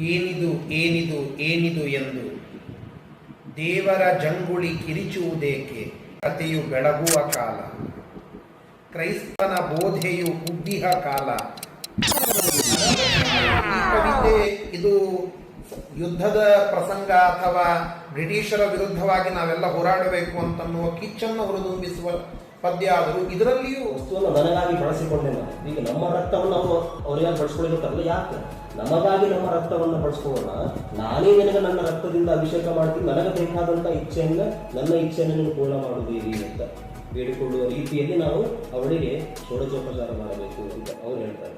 ಏನಿದು ಏನಿದು ಏನಿದು ಎಂದು. ದೇವರ ಜಂಗುಳಿ ಕಿರಿಚುವುದೇಕೆ? ಕಥೆಯು ಬೆಳಗುವ ಕಾಲ. ಕ್ರೈಸ್ತನ ಬೋಧೆಯು ಉಬ್ಬಿಹ ಕಾಲ. ಕವಿತೆ ಇದು ಯುದ್ಧದ ಪ್ರಸಂಗ ಅಥವಾ ಬ್ರಿಟಿಷರ ವಿರುದ್ಧವಾಗಿ ನಾವೆಲ್ಲ ಹೋರಾಡಬೇಕು ಅಂತನ್ನುವ ಕಿಚ್ಚನ್ನು ಹುರಿದುಂಬಿಸುವ ಪದ್ಯ ಆದರೂ ಇದರಲ್ಲಿಯೂ ವಸ್ತುವನ್ನು ನನಗಾಗಿ ಬಳಸಿಕೊಂಡಿಲ್ಲ. ಈಗ ನಮ್ಮ ರಕ್ತವನ್ನು ಅವರು ಅವರಿಗಾಗಿ ಬಳಸ್ಕೊಳ್ಳಿರುತ್ತಲ್ಲ ಯಾಕೆ? ನಮಗಾಗಿ ನಮ್ಮ ರಕ್ತವನ್ನು ಬಳಸ್ಕೊಳ್ಳೋಣ. ನಾನೇ ನಿನಗೆ ನನ್ನ ರಕ್ತದಿಂದ ಅಭಿಷೇಕ ಮಾಡ್ತೀನಿ, ನನಗೆ ಬೇಕಾದಂಥ ಇಚ್ಛೆಯನ್ನ, ನನ್ನ ಇಚ್ಛೆಯನ್ನು ನೀವು ಪೂರ್ಣ ಮಾಡುವುದೀರಿ ಅಂತ. ಬೇಡಿಕೊಳ್ಳುವ ರೀತಿಯಲ್ಲಿ ನಾವು ಅವಳಿಗೆ ಷೋಡಚೋಪಚಾರ ಮಾಡಬೇಕು ಅಂತ ಅವ್ರು ಹೇಳ್ತಾರೆ.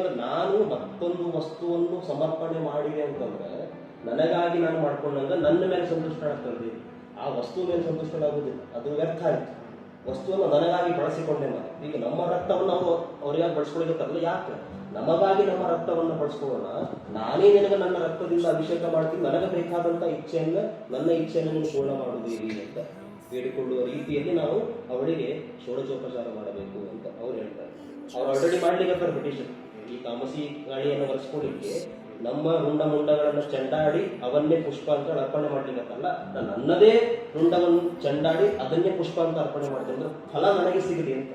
ನಾನು ಮತ್ತೊಂದು ವಸ್ತುವನ್ನು ಸಮರ್ಪಣೆ ಮಾಡಿದೆ ಅಂತಂದ್ರೆ ನನಗಾಗಿ ನಾನು ಮಾಡ್ಕೊಂಡಂಗ ನನ್ನ ಮೇಲೆ ಸಂತುಷ್ಟನಾಗ್ತದೆ ಆ ವಸ್ತು ಮೇಲೆ ಸಂತುಷ್ಟನಾಗುವುದಿಲ್ಲ ಅದು ವ್ಯರ್ಥ ಆಯ್ತು. ವಸ್ತುವನ್ನು ನನಗಾಗಿ ಬಳಸಿಕೊಂಡೆ ಈಗ ನಮ್ಮ ರಕ್ತವನ್ನು ಅವರು ಅವರಿಗಾಗಿ ಬಳಸ್ಕೊಳ್ಬೇಕಲ್ಲ ಯಾಕೆ? ನಮಗಾಗಿ ನಮ್ಮ ರಕ್ತವನ್ನು ಬಳಸ್ಕೊಳ್ಳೋಣ. ನಾನೇ ನಿನಗೆ ನನ್ನ ರಕ್ತದಿಂದ ಅಭಿಷೇಕ ಮಾಡ್ತೀನಿ. ನನಗೆ ಬೇಕಾದಂಥ ಇಚ್ಛೆಯನ್ನ, ನನ್ನ ಇಚ್ಛೆಯನ್ನು ನೀವು ಪೂರ್ಣ ಅಂತ ಬೇಡಿಕೊಳ್ಳುವ ರೀತಿಯಲ್ಲಿ ನಾವು ಅವಳಿಗೆ ಷೋಡಶೋಪಚಾರ ಮಾಡಬೇಕು ಅಂತ ಅವ್ರು ಹೇಳ್ತಾರೆ. ಅವ್ರು ಆಲ್ರೆಡಿ ಮಾಡ್ಲಿಕ್ಕೆ ಬ್ರಿಟಿಷರ್ ತಾಮಸಿ ಗಾಳಿಯನ್ನು ಒರೆಸ್ಕೊಳ್ಳಿಕ್ಕೆ ನಮ್ಮ ರುಂಡ ಮುಂಡಗಳನ್ನು ಚೆಂಡಾಡಿ ಅವನ್ನೇ ಪುಷ್ಪ ಅಂತ ಅರ್ಪಣೆ ಮಾಡ್ಲಿಕ್ಕಲ್ಲ ನಾನು ನನ್ನದೇ ರುಂಡವನ್ನು ಚೆಂಡಾಡಿ ಅದನ್ನೇ ಪುಷ್ಪ ಅಂತ ಅರ್ಪಣೆ ಮಾಡಿದೆ ಅಂದ್ರೆ ಫಲ ನನಗೆ ಸಿಗಲಿ ಅಂತ.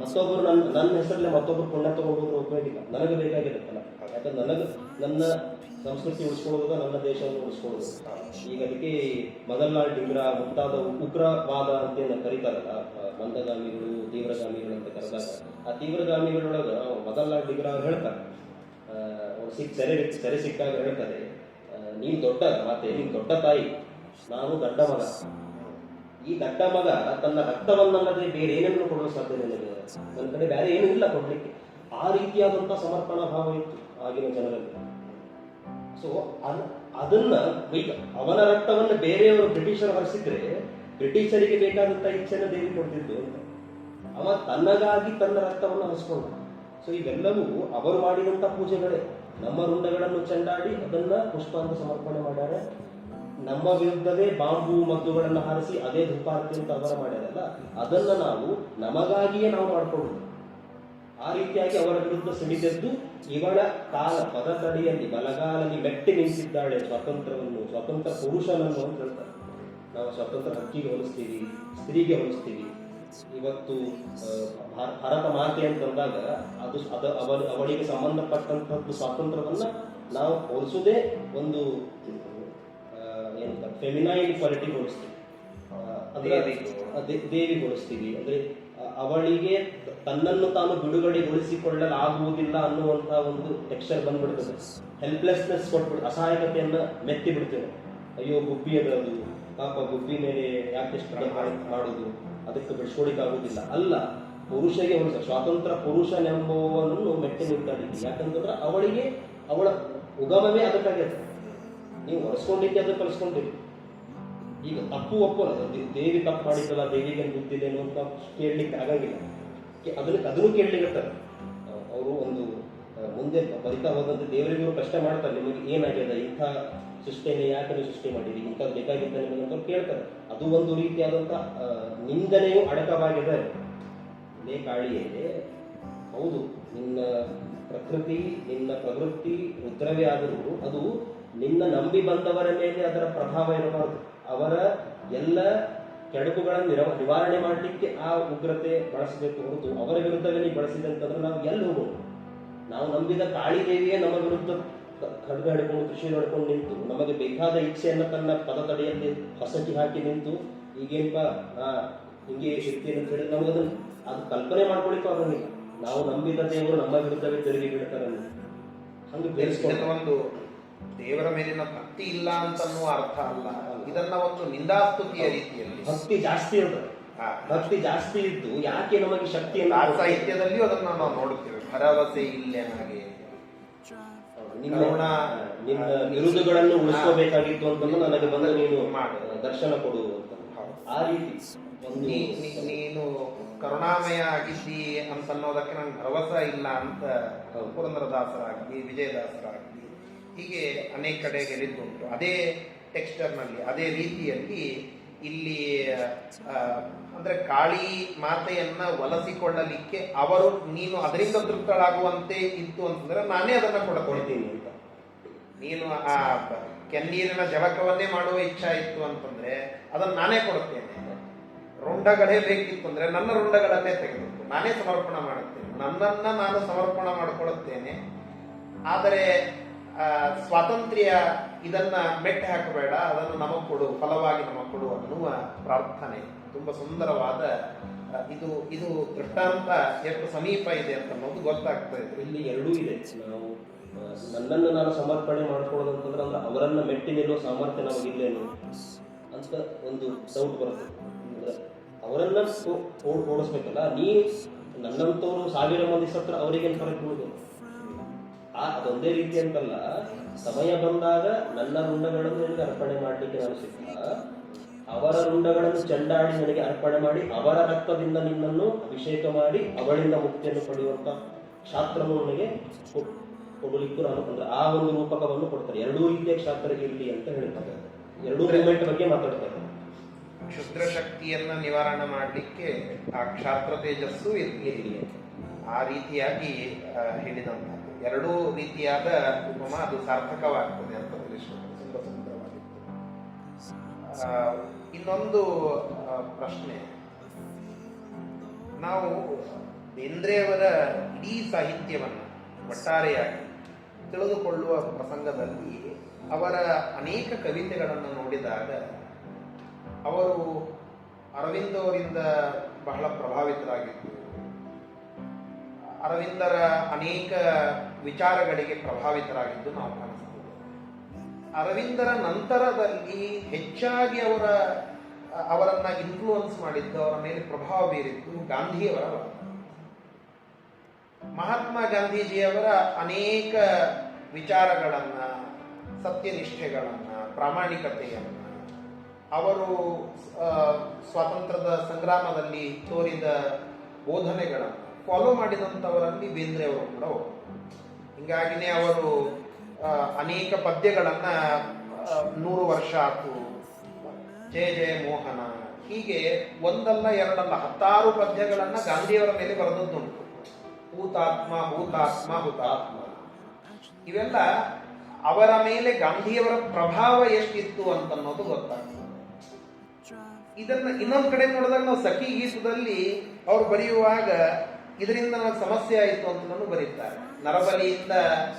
ಮತ್ತೊಬ್ಬರು ನನ್ನ ನನ್ನ ಹೆಸರಲ್ಲೇ ಮತ್ತೊಬ್ಬರು ಪುಣ್ಯ ತಗೊಂಡ್ರು ಉಪಯೋಗ ಇಲ್ಲ. ನನಗೆ ಬೇಕಾಗಿರುತ್ತಲ್ಲ. ಯಾಕಂದ್ರೆ ನನಗೆ ನನ್ನ ಸಂಸ್ಕೃತಿ ಉಳಿಸ್ಕೊಳ್ಳೋದು ನನ್ನ ದೇಶವನ್ನು ಉಳಿಸ್ಕೊಳ್ಳೋದು. ಈಗ ಅದಕ್ಕೆ ಮೊದಲ್ನಾಳ್ ಡಿಂಗ್ರ ಮುಂತಾದ ಉಗ್ರವಾದ ಅಂತ ಕರೀತಾರಲ್ಲ ಮಂದಗಾಮಿಗಳು, ತೀವ್ರಗಾಮಿಗಳು ಅಂತ ಕರೆದಾಗ. ಆ ತೀವ್ರಗಾಮಿಗಳೊಳಗೆ ಮೊದಲ್ನಾಳ್ ಡಿಂಗ್ರ ಹೇಳ್ತಾರೆ. ಅವ್ರು ಸಿಕ್ ಸೆರೆ ಸೆರೆ ಸಿಕ್ಕಾಗ ಹೇಳ್ತಾರೆ ನೀನು ದೊಡ್ಡ ಮಾತೆ, ನೀನು ದೊಡ್ಡ ತಾಯಿ, ನಾನು ದೊಡ್ಡ ಮಗ. ಈ ದಟ್ಟ ಮಗ ತನ್ನ ರಕ್ತವನ್ನಲ್ಲದೆ ಬೇರೆ ಏನನ್ನು ಕೊಡಲು ಸಾಧ್ಯ ನನಗೆ ನನ್ನ ಕಡೆ ಬೇರೆ ಏನೂ ಇಲ್ಲ ಕೊಡ್ಲಿಕ್ಕೆ. ಆ ರೀತಿಯಾದಂಥ ಸಮರ್ಪಣಾ ಭಾವ ಇತ್ತು ಆಗಿನ ಜನರಲ್ಲಿ. ಸೊ ಅದನ್ನ ಈಗ ಅವನ ರಕ್ತವನ್ನು ಬೇರೆಯವರು ಬ್ರಿಟಿಷರು ಹರಿಸಿದ್ರೆ ಬ್ರಿಟಿಷರಿಗೆ ಬೇಕಾದಂತ ಇಚ್ಛೆನ ದೇವಿ ಕೊಡ್ತಿದ್ದು ಅಂತ. ಅವ ತನ್ನಗಾಗಿ ತನ್ನ ರಕ್ತವನ್ನು ಹರಿಸ್ಕೊಂಡ ಸೊ ಇವೆಲ್ಲವೂ ಅವರು ಮಾಡಿದಂತ ಪೂಜೆಗಳೇ. ನಮ್ಮ ರುಂಡಗಳನ್ನು ಚೆಂಡಾಡಿ ಅದನ್ನ ಪುಷ್ಪ ಅಂತ ಸಮರ್ಪಣೆ ಮಾಡ್ಯಾರ. ನಮ್ಮ ವಿರುದ್ಧವೇ ಬಾಂಬು ಮದ್ದುಗಳನ್ನು ಹಾರಿಸಿ ಅದೇ ಧೂಪಾರತಿ ಅಂತ ಅವರ ಮಾಡ್ಯಾರಲ್ಲ ಅದನ್ನ ನಾವು ನಮಗಾಗಿಯೇ ನಾವು ಮಾಡ್ಕೊಳ್ಳೋದು. ಆ ರೀತಿಯಾಗಿ ಅವರ ವಿರುದ್ಧ ಸಿಡಿದೆದ್ದು ಇವಳ ಕಾಲ ಪದತಡಿಯಲ್ಲಿ, ಬಲಗಾಲಲ್ಲಿ ಮೆಟ್ಟಿ ನಿಂತಿದ್ದಾಳೆ ಸ್ವಾತಂತ್ರ್ಯವನ್ನು ಸ್ವತಂತ್ರ ಪುರುಷನನ್ನು ಅಂತ ಹೇಳ್ತಾರೆ. ನಾವು ಸ್ವತಂತ್ರ ಹಕ್ಕಿಗೆ ಹೋಲಿಸ್ತೀವಿ, ಸ್ತ್ರೀಗೆ ಹೋಲಿಸ್ತೀವಿ. ಇವತ್ತು ಭಾರತ ಮಾತೆ ಅಂತಂದಾಗ ಅದು ಅದ ಅವಳಿಗೆ ಸಂಬಂಧಪಟ್ಟಂತಹದ್ದು ಸ್ವಾತಂತ್ರ್ಯವನ್ನ ನಾವು ಹೋಲಿಸೋದೇ ಒಂದು ಏನಂತ ಫೆಮಿನೈನ್ ಕ್ವಾಲಿಟಿ ಕೊಡಿಸ್ತೀವಿ. ಆ, ಅಂದ್ರೆ ದೇವಿಗೆ. ಅದೇ. ದೇವಿ ಕೊಡಿಸ್ತೀವಿ. ಅಂದ್ರೆ ಅವಳಿಗೆ ತನ್ನನ್ನು ತಾನು ಬಿಡುಗಡೆಗೊಳಿಸಿಕೊಳ್ಳಲಾಗುವುದಿಲ್ಲ ಅನ್ನುವಂತ ಒಂದು ಟೆಕ್ಸ್ಚರ್ ಬಂದ್ಬಿಡ್ತದೆ. ಹೆಲ್ಪ್ಲೆಸ್ನೆಸ್ ಕೊಟ್ಬಿಡ್ತು ಅಸಹಾಯಕತೆಯನ್ನ ಮೆತ್ತಿ ಬಿಡ್ತೇವೆ ಅಯ್ಯೋ ಗುಬ್ಬಿ ಅದು ಅದು ಪಾಪ ಗುಬ್ಬಿ ಮೇಲೆ ಯಾಕೆ ಮಾಡುದು? ಅದಕ್ಕೆ ಬಿಡಿಸ್ಕೊಳಿಕ್ಕಾಗುವುದಿಲ್ಲ. ಅಲ್ಲ ಪುರುಷಗೆ ಒಂದು ಸ್ವಾತಂತ್ರ್ಯ ಪುರುಷನೆಂಬುವನನ್ನು ಮೆಟ್ಟಿ ಇದ್ದೀವಿ. ಯಾಕಂತಂದ್ರೆ ಅವಳಿಗೆ ಅವಳ ಉಗಮವೇ ಅದಕ್ಕಾಗೈತೆ ನೀವು ಒರೆಸ್ಕೊಂಡಿದ್ದೆ ಅದನ್ನು ಕಲಿಸ್ಕೊಂಡಿರಿ ಈಗ ತಪ್ಪು ಒಪ್ಪಲ್ಲ ದೇವಿ ತಪ್ಪು ಮಾಡಿದ್ದಲ್ಲ, ದೇವಿಗೆ ಗೊತ್ತಿದೆ ಅಂತ ಕೇಳಲಿಕ್ಕೆ ಆಗಂಗಿಲ್ಲ. ಅದಕ್ಕೆ ಅದನ್ನ ಕೇಳಲಿಕ್ಕೆ ಅವರು ಒಂದು ಮುಂದೆ ಬರಿತಾ ಹೋದಂತೆ ದೇವರಿಗೂ ಪ್ರಶ್ನೆ ಮಾಡ್ತಾರೆ. ನಿಮಗೆ ಏನಾಗ್ಯದ? ಇಂಥ ಸೃಷ್ಟಿಯನ್ನು ಯಾಕೆ ನೀವು ಸೃಷ್ಟಿ ಮಾಡಿರಿ ಇಂಥದ್ದು ಬೇಕಾಗಿದ್ದ ನಿಮಗೆ ಕೇಳ್ತಾರೆ. ಅದು ಒಂದು ರೀತಿಯಾದಂಥ ನಿಂದನೆಯು ಅಡಕವಾಗಿದೆ ನೇ ಕಾಳಿಯೇ ಹೌದು, ನಿನ್ನ ಪ್ರಕೃತಿ, ನಿನ್ನ ಪ್ರವೃತ್ತಿ ರುದ್ರವೇ ಆದರೂ ಅದು ನಿನ್ನ ನಂಬಿ ಬಂದವರ ಮೇಲೆ ಅದರ ಪ್ರಭಾವ ಇರಬಾರದು. ಅವರ ಎಲ್ಲ ಕೆಡಕುಗಳನ್ನು ನಿರ ನಿವಾರಣೆ ಮಾಡಲಿಕ್ಕೆ ಆ ಉಗ್ರತೆ ಬಳಸಬೇಕು ಹೊರತು ಅವರ ವಿರುದ್ಧವೇ ನೀವು ಬಳಸಿದೆ ಅಂತಂದ್ರೆ ನಾವು ಎಲ್ಲಿ ನಾವು ನಂಬಿದ ಕಾಳಿ ದೇವಿಯೇ ನಮ್ಮ ವಿರುದ್ಧ ಖಡ್ಗ ಹಿಡ್ಕೊಂಡು ಕೃಷಿ ಹಿಡ್ಕೊಂಡು ನಿಂತು ನಮಗೆ ಬೇಕಾದ ಇಚ್ಛೆಯನ್ನು ತನ್ನ ಪದತಡಿಯಲ್ಲಿ ಹೊಸಕಿ ಹಾಕಿ ನಿಂತು ಈಗೇನಪ್ಪ ಆ ಹಿಂಗೆ ಶಕ್ತಿ ಅಂತ ಹೇಳಿ ನಮಗೆ ಅದನ್ನ ಅದು ಕಲ್ಪನೆ ಮಾಡ್ಕೊಳಿಕ್ಕೂ ಆಗೋದಿಲ್ಲ. ನಾವು ನಂಬಿದ ದೇವರು ನಮ್ಮ ವಿರುದ್ಧವೇ ತಿರುಗಿ ಬೀಳ್ತಾರೆ ಹಂಗೆ ಒಂದು ದೇವರ ಮೇಲಿನ ಭಕ್ತಿ ಇಲ್ಲ ಅಂತನ್ನುವ ಅರ್ಥ ಅಲ್ಲ. ಇದನ್ನ ಒಂದು ನಿಂದಾಸ್ತುತಿಯ ರೀತಿಯಲ್ಲಿ. ಭಕ್ತಿ ಜಾಸ್ತಿ ಇರ್ತದೆ ಭಕ್ತಿ ಜಾಸ್ತಿ ಇದ್ದು ಯಾಕೆ ನಮಗೆ ಶಕ್ತಿ ಆ ಸಾಹಿತ್ಯದಲ್ಲಿ ಸಾಹಿತ್ಯದಲ್ಲಿಯೂ ಅದನ್ನ ನಾವು ನೋಡುತ್ತೇವೆ. ಭರವಸೆ ಇಲ್ಲ ನನಗೆ ನಿನ್ನ ನಿನ್ನ ನಿರುದುಗಳನ್ನು ಬಿರುದುಗಳನ್ನು ಉಳಿಸ್ಕೋಬೇಕಾಗಿತ್ತು ಅಂತಂದು ನನಗೆ ಬಂದ ನೀನು ದರ್ಶನ ಕೊಡು ಅಂತ. ಆ ರೀತಿ ನೀನು ಕರುಣಾಮಯ ಆಗಿದ್ದಿ ಅಂತನ್ನೋದಕ್ಕೆ ನನ್ಗೆ ಭರವಸೆ ಇಲ್ಲ ಅಂತ. ಪುರಂದರದಾಸರಾಗಲಿ ವಿಜಯದಾಸರಾಗಲಿ ಹೀಗೆ ಅನೇಕ ಕಡೆ ಗೆಲ್ಲಿದ್ದುಂಟು ಅದೇ ಟೆಕ್ಸ್ಚರ್ನಲ್ಲಿ ಅದೇ ರೀತಿಯಲ್ಲಿ ಇಲ್ಲಿ ಅಂದರೆ ಕಾಳಿ ಮಾತೆಯನ್ನ ಒಲಸಿಕೊಳ್ಳಲಿಕ್ಕೆ ಅವರು, ನೀನು ಅದರಿಂದ ತೃಪ್ತಳಾಗುವಂತೆ ಇತ್ತು ಅಂತಂದ್ರೆ ನಾನೇ ಅದನ್ನ ಕೊಡ್ಕೊಳ್ತೀನಿ ಅಂತ. ನೀನು ಆ ಕೆನ್ನೀರಿನ ಜಳಕವನ್ನೇ ಮಾಡುವ ಇಚ್ಛಾ ಇತ್ತು ಅಂತಂದ್ರೆ ಅದನ್ನ ನಾನೇ ಕೊಡುತ್ತೇನೆ ರುಂಡಗಳೇ ಬೇಕಿತ್ತು ಅಂದ್ರೆ ನನ್ನ ರುಂಡಗಳನ್ನೇ ತೆಗೆದು ನಾನೇ ಸಮರ್ಪಣ ಮಾಡುತ್ತೇನೆ. ನನ್ನನ್ನ ನಾನು ಸಮರ್ಪಣ ಮಾಡಿಕೊಳ್ಳುತ್ತೇನೆ ಆದರೆ ಸ್ವಾತಂತ್ರ್ಯ ಇದನ್ನ ಮೆಟ್ಟ ಹಾಕಬೇಡ, ಅದನ್ನು ನಮಗ್ ಕೊಡು, ಫಲವಾಗಿ ನಮಗ್ ಕೊಡು ಅನ್ನುವ ಪ್ರಾರ್ಥನೆ. ತುಂಬಾ ಸುಂದರವಾದ ಇದು ಇದು ದೃಷ್ಟಾಂತ ಎಷ್ಟು ಸಮೀಪ ಇದೆ ಅಂತ ಅನ್ನೋದು ಗೊತ್ತಾಗ್ತಾ ಇದೆ. ಇಲ್ಲಿ ಎರಡೂ ಇದೆ. ನಾವು ನನ್ನನ್ನು ನಾನು ಸಮರ್ಪಣೆ ಮಾಡ್ಕೊಳ್ಳೋದು ಅಂತಂದ್ರೆ ಅಂದ್ರೆ ಅವರನ್ನ ಮೆಟ್ಟಿ ನಿಲ್ಲುವ ಸಾಮರ್ಥ್ಯ ನಮಗಿಲ್ಲೇನು ಅಂತ ಒಂದು ಡೌಟ್ ಬರುತ್ತೆ. ಅವರನ್ನ ಓಡಿಸ್ಬೇಕಲ್ಲ, ನೀ ನನ್ನಂತವ್ರು ಸಾವಿರ ಮಂದಿ ಸತ್ರ ಅವರಿಗೆ ಫರಕ್ ಬೀಳುದು ಆ ಒಂದೇ ರೀತಿ ಅಂತಲ್ಲ, ಸಮಯ ಬಂದಾಗ ನನ್ನ ರುಂಡಗಳನ್ನು ನಿನಗೆ ಅರ್ಪಣೆ ಮಾಡಲಿಕ್ಕೆ ನಾನು ಸಿದ್ಧ ಅವರ ರುಂಡಗಳನ್ನು ಚಂಡಾಡಿ ನನಗೆ ಅರ್ಪಣೆ ಮಾಡಿ, ಅವರ ರಕ್ತದಿಂದ ನಿನ್ನನ್ನು ಅಭಿಷೇಕ ಮಾಡಿ, ಅವಳಿಂದ ಮುಕ್ತಿಯನ್ನು ಪಡೆಯುವಂತ ಕ್ಷಾತ್ರವು ನನಗೆ ಕೊಡಲಿಕ್ಕೆ ನಾನು ಅಂದ್ರೆ ಆ ಒಂದು ರೂಪಕವನ್ನು ಕೊಡ್ತಾರೆ. ಎರಡೂ ರೀತಿಯ ಕ್ಷಾತ್ರಕ್ಕೆ ಇರಲಿ ಅಂತ ಹೇಳ್ತಾರೆ. ಎರಡೂ ಮೂಮೆಂಟ್ ಬಗ್ಗೆ ಮಾತಾಡ್ತಾರೆ ಕ್ಷುದ್ರ ಶಕ್ತಿಯನ್ನ ನಿವಾರಣೆ ಮಾಡಲಿಕ್ಕೆ ಆ ಕ್ಷಾತ್ರ ತೇಜಸ್ಸು ಇರಲಿ. ಆ ರೀತಿಯಾಗಿ ಹೇಳಿದಂಥದ್ದು ಎರಡೂ ರೀತಿಯಾದ ಉಪಮ ಅದು ಸಾರ್ಥಕವಾಗ್ತದೆ ಅಂತ ತುಂಬಾ ಇನ್ನೊಂದು ಪ್ರಶ್ನೆ. ನಾವು ಬೇಂದ್ರೆಯವರ ಇಡೀ ಸಾಹಿತ್ಯವನ್ನು ಒಟ್ಟಾರೆಯಾಗಿ ತಿಳಿದುಕೊಳ್ಳುವ ಪ್ರಸಂಗದಲ್ಲಿ ಅವರ ಅನೇಕ ಕವಿತೆಗಳನ್ನು ನೋಡಿದಾಗ ಅವರು ಅರವಿಂದ್ ಅವರಿಂದ ಬಹಳ ಪ್ರಭಾವಿತರಾಗಿದ್ದರು. ಅರವಿಂದರ ಅನೇಕ ವಿಚಾರಗಳಿಗೆ ಪ್ರಭಾವಿತರಾಗಿದ್ದು ನಾವು ಕಾಣಿಸ್ತೇವೆ ಅರವಿಂದರ ನಂತರದಲ್ಲಿ ಹೆಚ್ಚಾಗಿ ಅವರ, ಅವರನ್ನ ಇನ್ಫ್ಲೂಯೆನ್ಸ್ ಮಾಡಿದ್ದು, ಅವರ ಮೇಲೆ ಪ್ರಭಾವ ಬೀರಿದ್ದು ಗಾಂಧಿಯವರ ಮಹಾತ್ಮ ಗಾಂಧೀಜಿಯವರ ಅನೇಕ ವಿಚಾರಗಳನ್ನ, ಸತ್ಯನಿಷ್ಠೆಗಳನ್ನ, ಪ್ರಾಮಾಣಿಕತೆಯನ್ನ, ಅವರು ಸ್ವಾತಂತ್ರ್ಯದ ಸಂಗ್ರಾಮದಲ್ಲಿ ತೋರಿದ ಬೋಧನೆಗಳನ್ನು ಫಾಲೋ ಮಾಡಿದಂಥವರಲ್ಲಿ ಬೇಂದ್ರೆಯವರು ಕೂಡ ಒಬ್ಬರು ಹಿಂಗಾಗಿನೇ ಅವರು ಅನೇಕ ಪದ್ಯಗಳನ್ನ ನೂರು ವರ್ಷ ಆತು ಜಯ ಜಯ ಮೋಹನ. ಹೀಗೆ ಒಂದಲ್ಲ ಎರಡಲ್ಲ ಹತ್ತಾರು ಪದ್ಯಗಳನ್ನ ಗಾಂಧಿಯವರ ಮೇಲೆ ಬರೆದದ್ದುಂಟು. ಭೂತಾತ್ಮ ಭೂತಾತ್ಮ ಹುತಾತ್ಮ ಇವೆಲ್ಲ ಅವರ ಮೇಲೆ ಗಾಂಧಿಯವರ ಪ್ರಭಾವ ಎಷ್ಟಿತ್ತು ಅಂತ ಅನ್ನೋದು ಗೊತ್ತಾಗ್ತದೆ. ಇದನ್ನ ಇನ್ನೊಂದು ಕಡೆ ನೋಡಿದಾಗ ನಾವು ಸಖಿ ಗೀತದಲ್ಲಿ ಅವ್ರು ಬರೆಯುವಾಗ, ಇದರಿಂದ ನನಗೆ ಸಮಸ್ಯೆ ಆಯಿತು ಅಂತ ಬರೀತಾರೆ. ನರಬಲಿಯಿಂದ